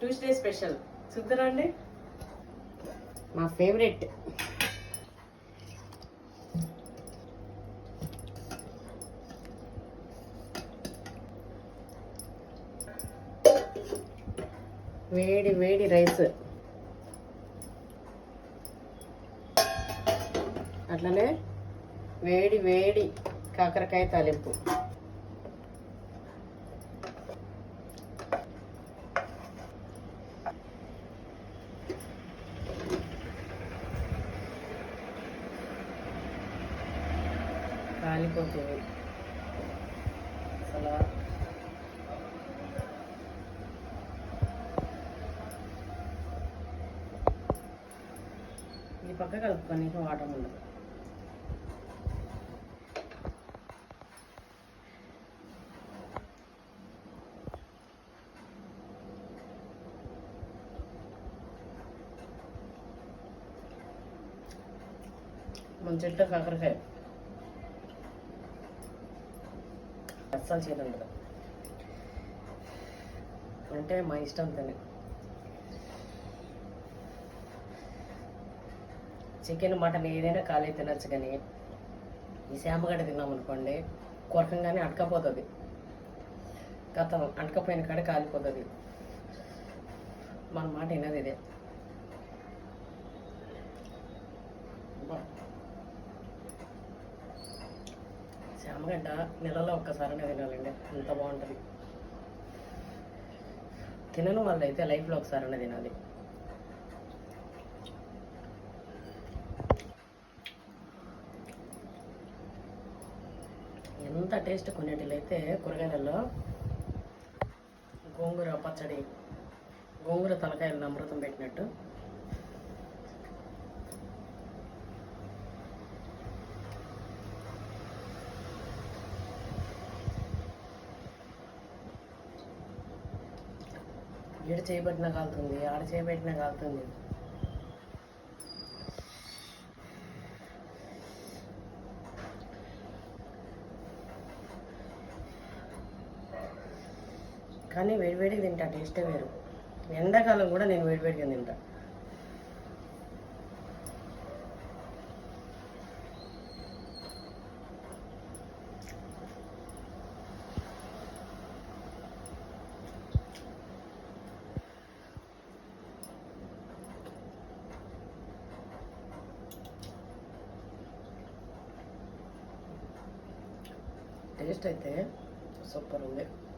Tuesday special. చూద్దరండి. మా favourite. వేడి వేడి రైస్. అట్లనే వేడి వేడి కాకరకాయ తాలింపు. కాలిపోతుంది. అసలు. ఈ పక్క కలుపుకొని వాటర్ ఉండదు. మన కాకరకాయ. అస్సలు చేయలేదు అంటే మా ఇష్టం తిని. చికెన్ మటన్ ఏదైనా ఖాళీ తినచ్చు కానీ ఈ శామగడ్డ తిన్నామనుకోండి కొరకంగానే అడకపోతుంది గతం అడకపోయిన కాడ కాలిపోతుంది. మన మాట వినదు ఇదే. అబ్బా. నెలలో ఒక్కసారైనా తినాలండి. అంత బాగుంటుంది. తినను వాళ్ళు అయితే లైఫ్లో ఒకసారైనా తినాలి. ఎంత టేస్ట్ కొన్నిటిలో అయితే కూరగాయలలో? గోంగూర పచ్చడి గోంగూర తలకాయలను అమృతం పెట్టినట్టు. ఈడ చేయబట్టిన కాలుతుంది ఆడ చేయబట్టిన కాలుతుంది. కానీ వేడివేడిగా తింటా టేస్టే వేరు. ఎండాకాలం కూడా నేను వేడివేడిగా తింటాను టేస్ట్ అయితే సూపర్ ఉంది